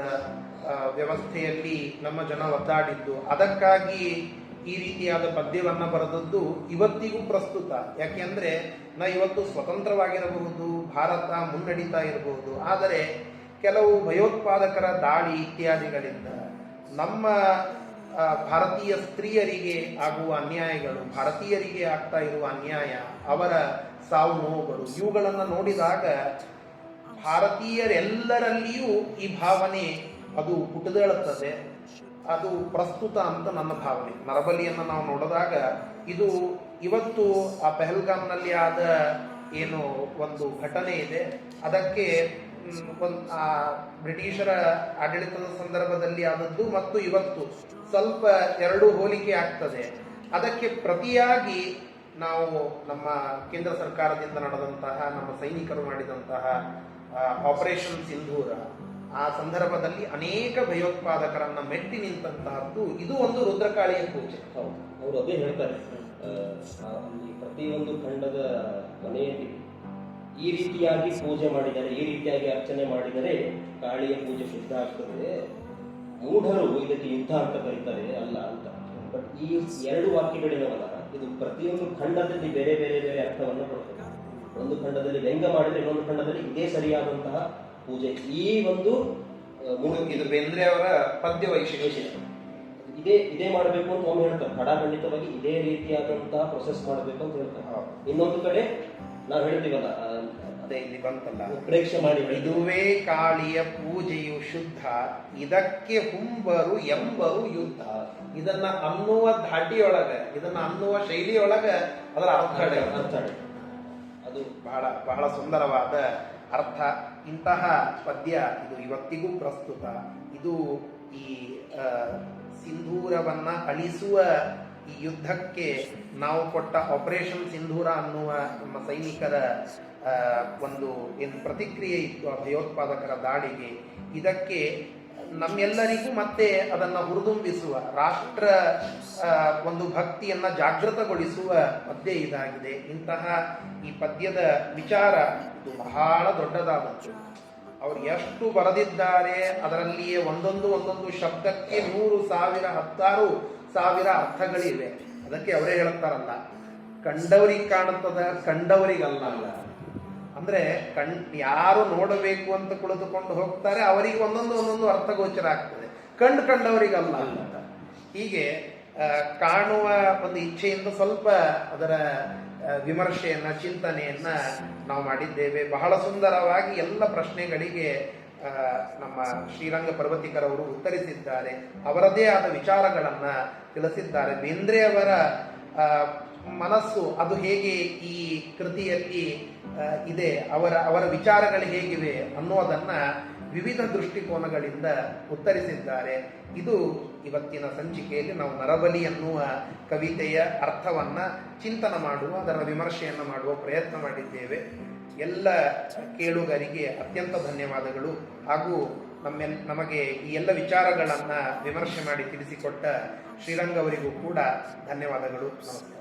ವ್ಯವಸ್ಥೆಯಲ್ಲಿ ನಮ್ಮ ಜನ ಒದ್ದಾಡಿದ್ದು. ಅದಕ್ಕಾಗಿ ಈ ರೀತಿಯಾದ ಪದ್ಯವನ್ನು ಬರೆದದ್ದು ಇವತ್ತಿಗೂ ಪ್ರಸ್ತುತ. ಯಾಕೆಂದರೆ ನಾ ಇವತ್ತು ಸ್ವತಂತ್ರವಾಗಿರಬಹುದು, ಭಾರತ ಮುನ್ನಡೀತಾ ಇರಬಹುದು. ಆದರೆ ಕೆಲವು ಭಯೋತ್ಪಾದಕರ ದಾಳಿ ಇತ್ಯಾದಿಗಳಿಂದ ನಮ್ಮ ಭಾರತೀಯ ಸ್ತ್ರೀಯರಿಗೆ ಆಗುವ ಅನ್ಯಾಯಗಳು, ಭಾರತೀಯರಿಗೆ ಆಗ್ತಾ ಇರುವ ಅನ್ಯಾಯ, ಅವರ ಸಾವು ನೋವುಗಳು, ಇವುಗಳನ್ನು ನೋಡಿದಾಗ ಭಾರತೀಯರೆಲ್ಲರಲ್ಲಿಯೂ ಈ ಭಾವನೆ ಅದು ಪುಟದೇಳುತ್ತದೆ ಅದು ಪ್ರಸ್ತುತ ಅಂತ ನನ್ನ ಭಾವನೆ. ನರಬಲಿಯನ್ನು ನಾವು ನೋಡಿದಾಗ ಇದು ಇವತ್ತು ಆ ಪೆಹಲ್ಗಾಮ್ನಲ್ಲಿ ಆದ ಏನು ಒಂದು ಘಟನೆ ಇದೆ. ಅದಕ್ಕೆ ಒಂದು, ಆ, ಬ್ರಿಟಿಷರ ಆಡಳಿತದ ಸಂದರ್ಭದಲ್ಲಿ ಆದದ್ದು ಮತ್ತು ಇವತ್ತು ಸ್ವಲ್ಪ ಎರಡು ಹೋಲಿಕೆ ಆಗ್ತದೆ. ಅದಕ್ಕೆ ಪ್ರತಿಯಾಗಿ ನಾವು ನಮ್ಮ ಕೇಂದ್ರ ಸರ್ಕಾರದಿಂದ ನಡೆದಂತಹ, ನಮ್ಮ ಸೈನಿಕರು ಮಾಡಿದಂತಹ ಆಪರೇಷನ್ ಸಿಂಧೂರ ಆ ಸಂದರ್ಭದಲ್ಲಿ ಅನೇಕ ಭಯೋತ್ಪಾದಕರನ್ನ ಮೆಟ್ಟಿ ನಿಂತಂತಹದ್ದು ಇದು ಒಂದು ರುದ್ರಕಾಳಿಯ ಪೂಜೆ. ಅವರು ಅದೇ ಹೇಳ್ತಾರೆ. ಪ್ರತಿಯೊಂದು ಖಂಡದ ಮನೆಯಲ್ಲಿ ಈ ರೀತಿಯಾಗಿ ಪೂಜೆ ಮಾಡಿದರೆ, ಈ ರೀತಿಯಾಗಿ ಅರ್ಚನೆ ಮಾಡಿದರೆ ಕಾಳಿಯ ಪೂಜೆ ಶುದ್ಧ ಆಗ್ತದೆ. ಮೂಢರು ಇದಕ್ಕೆ ಯುದ್ಧ ಅಂತ ಕರೀತಾರೆ. ಅಲ್ಲ ಅಂತ. ಬಟ್ ಈ ಎರಡು ವಾಕ್ಯಗಳಿನವಲ್ಲ, ಇದು ಪ್ರತಿಯೊಂದು ಖಂಡದಲ್ಲಿ ಬೇರೆ ಬೇರೆ ಬೇರೆ ಅರ್ಥವನ್ನು ಕೊಡ್ತದೆ ಒಂದು ಖಂಡದಲ್ಲಿ ವ್ಯಂಗ್ಯ ಮಾಡಿದರೆ ಇನ್ನೊಂದು ಖಂಡದಲ್ಲಿ ಇದೇ ಸರಿಯಾದಂತಹ ಪೂಜೆ. ಈ ಒಂದು ಗುಣ ಇದು ಬೇಂದ್ರೆ ಅವರ ಪದ್ಯ ವೈಶಿಷ್ಟ್ಯ. ಇದೇ ಇದೇ ಮಾಡಬೇಕು ಅಂತ ಒಮ್ಮೆ ಹೇಳ್ತಾರೆ. ಖಡಾಖಂಡಿತವಾಗಿ ಇದೇ ರೀತಿಯಾದಂತಹ ಪ್ರೊಸೆಸ್ ಮಾಡಬೇಕು ಅಂತ ಹೇಳ್ತಾರೆ. ಇನ್ನೊಂದು ಕಡೆ ನಾವು ಹೇಳ್ತೀವಲ್ಲ ಅದೇ ಇಲ್ಲಿ ಬಂತಲ್ಲ. ಪ್ರೇಕ್ಷೆ ಮಾಡಿ ಇದುವೇ ಕಾಳಿಯ ಪೂಜೆಯು ಶುದ್ಧ ಇದಕ್ಕೆ ಹುಂಬರು ಎಂಬರು ಯುದ್ಧ. ಇದನ್ನ ಅನ್ನುವ ಧಾಟಿಯೊಳಗ ಇದನ್ನ ಅನ್ನುವ ಶೈಲಿಯೊಳಗ ಅದರ. ಅರ್ಥ ಅದು ಬಹಳ ಬಹಳ ಸುಂದರವಾದ ಅರ್ಥ. ಇಂತಹ ಪದ್ಯ, ಇದು ಇವತ್ತಿಗೂ ಪ್ರಸ್ತುತ. ಇದು ಈ ಸಿಂಧೂರವನ್ನ ಅಳಿಸುವ ಈ ಯುದ್ಧಕ್ಕೆ ನಾವು ಕೊಟ್ಟ ಆಪರೇಷನ್ ಸಿಂಧೂರ ಅನ್ನುವ ನಮ್ಮ ಸೈನಿಕರ ಒಂದು ಏನು ಪ್ರತಿಕ್ರಿಯೆ ಇತ್ತು ಆ ಭಯೋತ್ಪಾದಕರ ದಾಳಿಗೆ. ಇದಕ್ಕೆ ನಮ್ಮೆಲ್ಲರಿಗೂ ಮತ್ತೆ ಅದನ್ನ ಹುರಿದುಂಬಿಸುವ, ರಾಷ್ಟ್ರ ಒಂದು ಭಕ್ತಿಯನ್ನ ಜಾಗೃತಗೊಳಿಸುವ ಪದ್ಯ ಇದಾಗಿದೆ. ಇಂತಹ ಈ ಪದ್ಯದ ವಿಚಾರ ಇದು ಬಹಳ ದೊಡ್ಡದಾದದ್ದು. ಅವರು ಎಷ್ಟು ಬರೆದಿದ್ದಾರೆ, ಅದರಲ್ಲಿಯೇ ಒಂದೊಂದು ಒಂದೊಂದು ಶಬ್ದಕ್ಕೆ ನೂರು ಸಾವಿರ, ಹತ್ತಾರು ಸಾವಿರ ಅರ್ಥಗಳಿವೆ. ಅದಕ್ಕೆ ಅವರೇ ಹೇಳುತ್ತಾರಲ್ಲ ಕಂಡವರಿಗೆ ಕಾಣುತ್ತದ, ಕಂಡವರಿಗಲ್ಲ ಅಲ್ಲ ಅಂದ್ರೆ ಕಣ್ ಯಾರು ನೋಡಬೇಕು ಅಂತ ಕುಳಿತುಕೊಂಡು ಹೋಗ್ತಾರೆ ಅವರಿಗೆ ಒಂದೊಂದು ಒಂದೊಂದು ಅರ್ಥಗೋಚರ ಆಗ್ತದೆ. ಕಂಡು ಕಂಡವರಿಗಲ್ಲ ಅಂತ. ಹೀಗೆ ಕಾಣುವ ಒಂದು ಇಚ್ಛೆಯಿಂದ ಸ್ವಲ್ಪ ಅದರ ವಿಮರ್ಶೆಯನ್ನ ಚಿಂತನೆಯನ್ನ ನಾವು ಮಾಡಿದ್ದೇವೆ. ಬಹಳ ಸುಂದರವಾಗಿ ಎಲ್ಲ ಪ್ರಶ್ನೆಗಳಿಗೆ ನಮ್ಮ ಶ್ರೀರಂಗ ಪರ್ವತಿಕರವರು ಉತ್ತರಿಸಿದ್ದಾರೆ. ಅವರದೇ ಆದ ವಿಚಾರಗಳನ್ನ ತಿಳಿಸಿದ್ದಾರೆ. ಬೇಂದ್ರೆ ಅವರ ಆ, ಮನಸ್ಸು ಅದು ಹೇಗೆ ಈ ಕೃತಿಯಲ್ಲಿ ಇದೆ, ಅವರ ಅವರ ವಿಚಾರಗಳು ಹೇಗಿವೆ ಅನ್ನೋದನ್ನು ವಿವಿಧ ದೃಷ್ಟಿಕೋನಗಳಿಂದ ಉತ್ತರಿಸಿದ್ದಾರೆ. ಇದು ಇವತ್ತಿನ ಸಂಚಿಕೆಯಲ್ಲಿ ನಾವು ನರಬಲಿ ಅನ್ನುವ ಕವಿತೆಯ ಅರ್ಥವನ್ನ ಚಿಂತನ ಮಾಡುವ, ಅದರ ವಿಮರ್ಶೆಯನ್ನು ಮಾಡುವ ಪ್ರಯತ್ನ ಮಾಡಿದ್ದೇವೆ. ಎಲ್ಲ ಕೇಳುಗರಿಗೆ ಅತ್ಯಂತ ಧನ್ಯವಾದಗಳು. ಹಾಗೂ ನಮ್ಮೆಲ್ ನಮಗೆ ಈ ಎಲ್ಲ ವಿಚಾರಗಳನ್ನ ವಿಮರ್ಶೆ ಮಾಡಿ ತಿಳಿಸಿಕೊಟ್ಟ ಶ್ರೀರಂಗ ಅವರಿಗೂ ಕೂಡ ಧನ್ಯವಾದಗಳು. ನಮಸ್ಕಾರ.